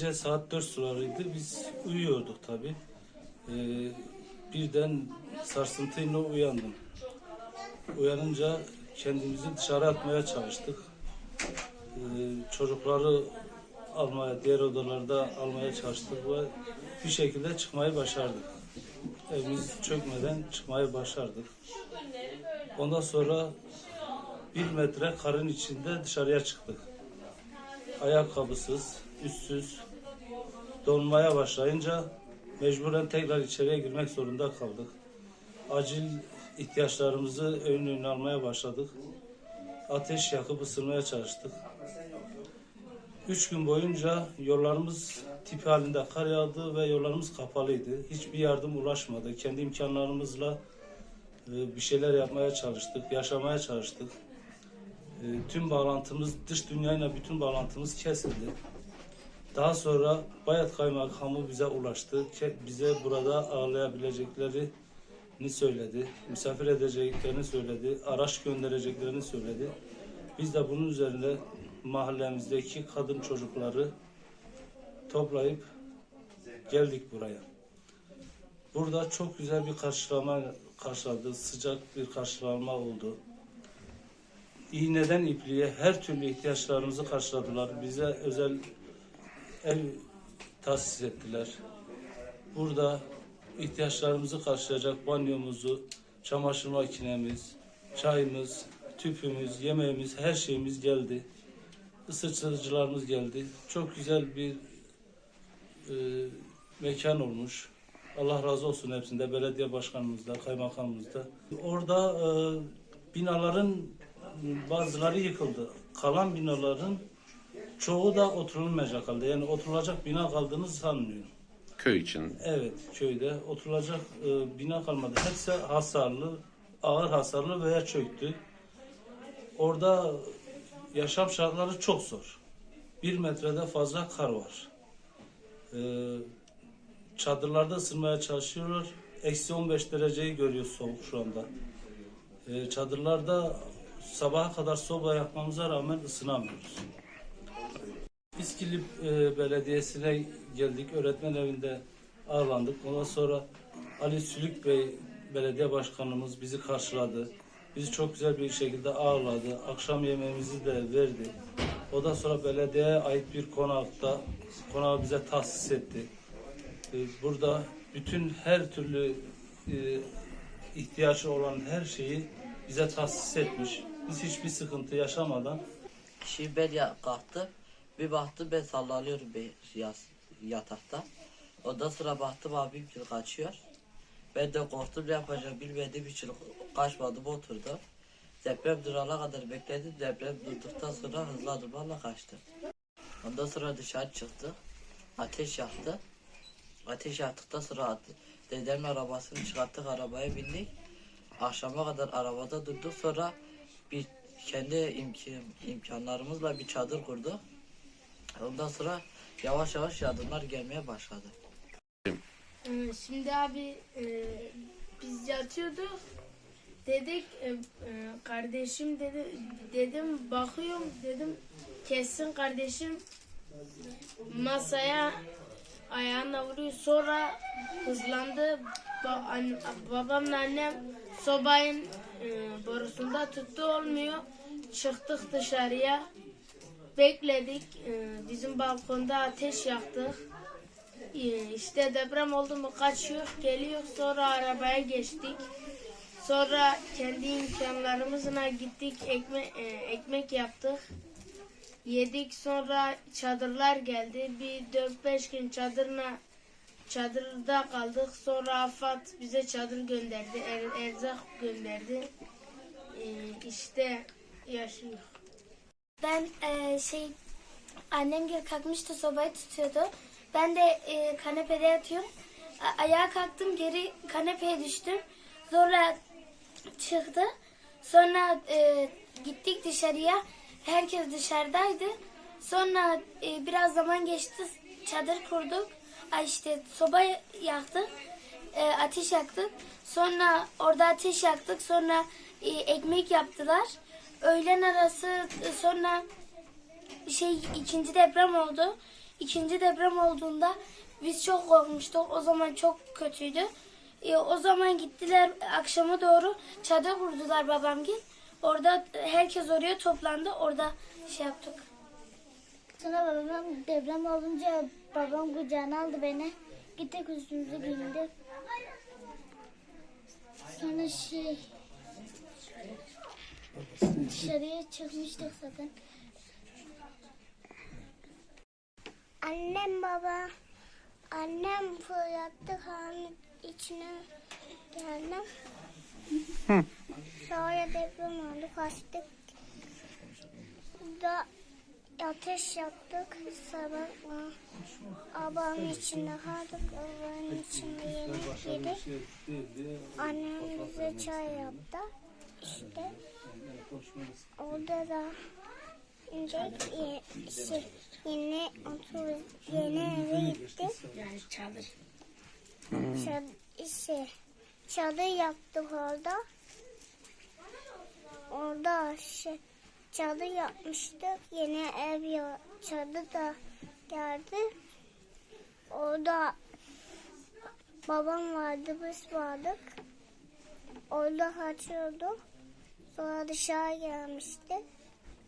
Gece saat 4 sularıydı. Biz uyuyorduk tabi. birden sarsıntıyla uyandım. Uyanınca kendimizi dışarı atmaya çalıştık. Ee, çocukları almaya, diğer odalarda almaya çalıştık ve bir şekilde çıkmayı başardık. Evimiz çökmeden çıkmayı başardık. Ondan sonra bir metre karın içinde dışarıya çıktık. Ayakkabısız, üstsüz, donmaya başlayınca mecburen tekrar içeriye girmek zorunda kaldık. Acil ihtiyaçlarımızı ön almaya başladık. Ateş yakıp ısınmaya çalıştık. Üç gün boyunca yollarımız tip halinde kar yağdı ve yollarımız kapalıydı. Hiçbir yardım ulaşmadı. Kendi imkanlarımızla e, bir şeyler yapmaya çalıştık, yaşamaya çalıştık. E, Tüm bağlantımız, dış dünyayla bütün bağlantımız kesildi. Daha sonra Bayat Kaymakamı bize ulaştı. Bize burada ağırlayabileceklerini söyledi. Misafir edeceklerini söyledi. Araç göndereceklerini söyledi. Biz de bunun üzerine mahallemizdeki kadın çocukları toplayıp geldik buraya. Burada çok güzel bir karşılama karşıladı. Sıcak bir karşılama oldu. İğneden ipliğe her türlü ihtiyaçlarımızı karşıladılar. Bize özel ev tahsis ettiler. Burada ihtiyaçlarımızı karşılayacak banyomuzu, çamaşır makinemiz, çayımız, tüpümüz, yemeğimiz, her şeyimiz geldi. Isıtıcılarımız geldi. Çok güzel bir e, mekan olmuş. Allah razı olsun hepsinde, belediye başkanımızda, kaymakamımızda. Orada e, binaların bazıları yıkıldı. Kalan binaların çoğu da oturulmayacak halde. Yani oturulacak bina kaldığını sanmıyorum. Köy için. Evet, köyde oturulacak e, bina kalmadı. Hepsi hasarlı, ağır hasarlı veya çöktü. Orada yaşam şartları çok zor. Bir metrede fazla kar var. E, çadırlarda ısınmaya çalışıyorlar. Eksi 15 dereceyi görüyor soğuk şu anda. E, çadırlarda sabaha kadar soba yakmamıza rağmen ısınamıyoruz. İskilip e, Belediyesi'ne geldik. Öğretmen evinde ağırlandık. Ondan sonra Ali Sülük Bey belediye başkanımız bizi karşıladı. Bizi çok güzel bir şekilde ağırladı. Akşam yemeğimizi de verdi. Ondan sonra belediyeye ait bir konakta konağı bize tahsis etti. E, burada bütün her türlü e, ihtiyacı olan her şeyi bize tahsis etmiş. Biz hiçbir sıkıntı yaşamadan ya kalktı. Bir baktım ben sallanıyorum bir yas, yatakta. Ondan sonra baktım abim gibi kaçıyor. Ben de korktum ne yapacağım bilmediğim için kaçmadım oturdum. Deprem durana kadar bekledim. Deprem durduktan sonra hızlı adımlarla kaçtım. Ondan sonra dışarı çıktı. Ateş yaktı. Ateş yaktıktan sonra dedemin arabasını çıkarttık arabaya bindik. Akşama kadar arabada durduk sonra bir kendi imkan, imkanlarımızla bir çadır kurduk. Ondan sonra yavaş yavaş yardımlar gelmeye başladı. Ee, Şimdi abi e, biz yatıyorduk. Dedik e, e, kardeşim dedi dedim bakıyorum dedim kesin kardeşim masaya ayağına vuruyor. Sonra hızlandı. Ba- anne- babamla annem sobayın e, borusunda tuttu olmuyor. Çıktık dışarıya. Bekledik. E, bizim balkonda ateş yaktık. Ee, İşte deprem oldu mu kaçıyor, geliyor. Sonra arabaya geçtik. Sonra kendi imkanlarımızla gittik, ekme, e, ekmek yaptık. Yedik sonra çadırlar geldi. Bir 4-5 gün çadırla çadırda kaldık. Sonra AFAD bize çadır gönderdi, er, erzak gönderdi. Ee, işte yaşıyor. Ben e, şey annem gibi kalkmıştı sobayı tutuyordu. Ben de e, kanepede yatıyorum. A- ayağa kalktım geri kanepeye düştüm. Sonra çıktı. Sonra e, gittik dışarıya. Herkes dışarıdaydı. Sonra e, biraz zaman geçti. Çadır kurduk. Ay işte soba yaktık. E, ateş yaktık. Sonra orada ateş yaktık. Sonra e, ekmek yaptılar. Öğlen arası e, sonra şey ikinci deprem oldu. ikinci deprem olduğunda biz çok korkmuştuk. O zaman çok kötüydü. E, o zaman gittiler akşama doğru çadır kurdular babamgil. Orada herkes oraya toplandı. Orada şey yaptık. Sonra babam deprem olunca babam kucağına aldı beni. Gittik üstümüzü giyindik. Sonra şey dışarıya çıkmıştık zaten. Annem baba annem fırlattı kanın içine geldim. Sonra deprem oldu kaçtık. Da ateş yaptık sabah Abamın içinde kaldık. Abamın içinde yemek yedik. Annem bize çay yaptı. İşte orada da şey, yeni otur yeni eve gittik. Yani çadır. Çadır, şey, çadır yaptık orada. Orada şey, çadır yapmıştık. Yeni ev ya, çadır da geldi. Orada babam vardı, biz vardık. Orada kaçıyorduk. Sonra dışarı gelmiştik.